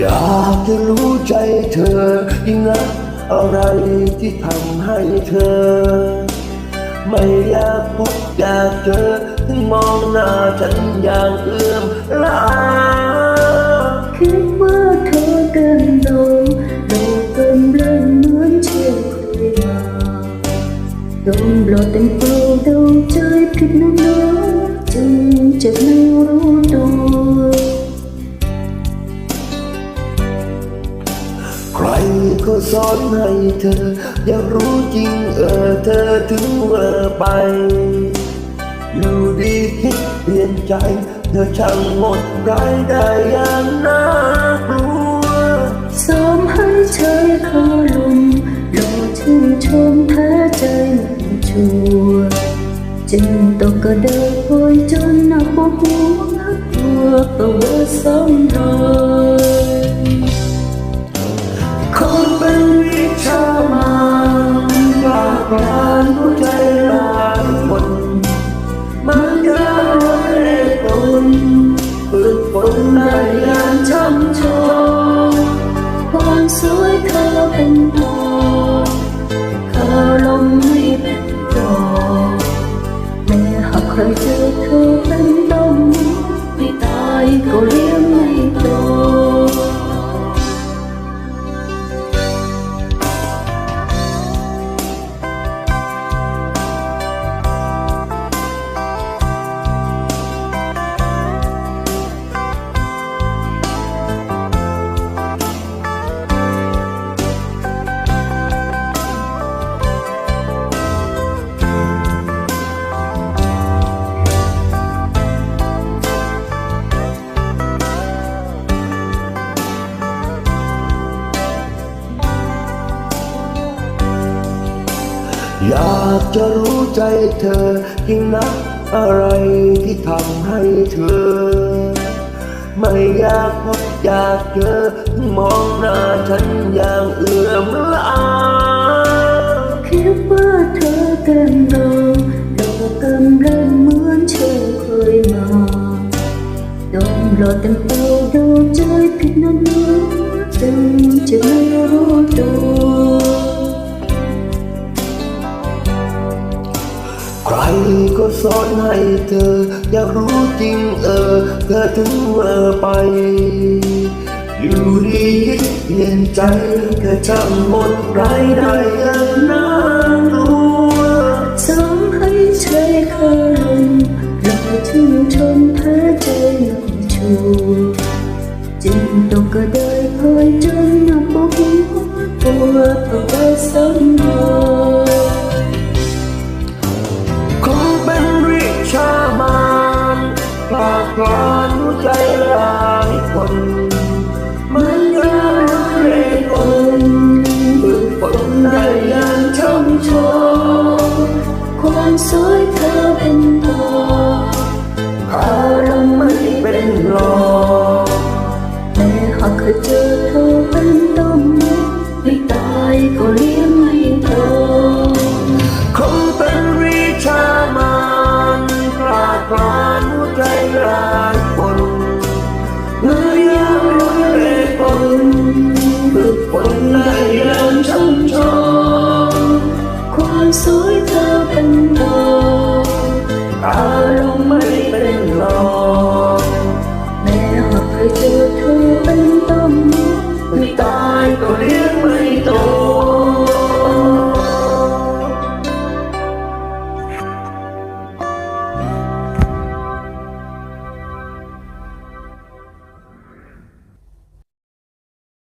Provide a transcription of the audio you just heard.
อยากจะรู้ใจเธอยิ่งนักอะไรที่ทำให้เธอ ไม่อยากพบอยากเจอถึงมองหน้าฉันอย่างเอื้อมละอาคิดว่าเธอเดินลงโลกเกินเรื่องเหมือนเชื่อเคยดมโปรดเต็มเปล่าดวงใจผิดน้น ก็สอนให้เธอ อยากรู้จริงเออเธอถึงเออไป อยู่ดีคิดเปลี่ยนใจ เธอช่างหมดรายได้อย่างน่ากลัวซ้อมให้เชยคอลมรอชื่นชมแท้ใจมันชัวร์จึงตกกระเดินโอยจนหนักปวดหัวตัวประวัติซ้ำรอ ใครเจอเธอเป็นลมไม่ตายก็เรียก อยากจะรู้ใจเธอยิ่งนักอะไรที่ทำให้เธอ ไม่อยากพบอยากเจอมองหน้าฉันอย่างเอื้อมละอาคิดว่าเธอเกินเราเรากำลังเหมือนเชื่อเคยมาโดนหลอเต็มเป้าดูใจผิดนั่นนะจึงจะไม่รู้ ซ่อนให้เธอ อยากรู้จริงเออ เธอถึงเออไป อยู่ดีเย็นใจเธอช่างหมดรได้อย่างนะ ปรานหัวใจหลายคนมันยังเร่คนฝึกฝนได้อย่างช่ำชองความสวยเธอเป็นพออารมณ์ไม่เป็นหลอกแม้หากเคยเจอเธอเป็นต้มไม่ตายก็เลี้ยงไม่โต หัวใจหลายคนเมื่อยาม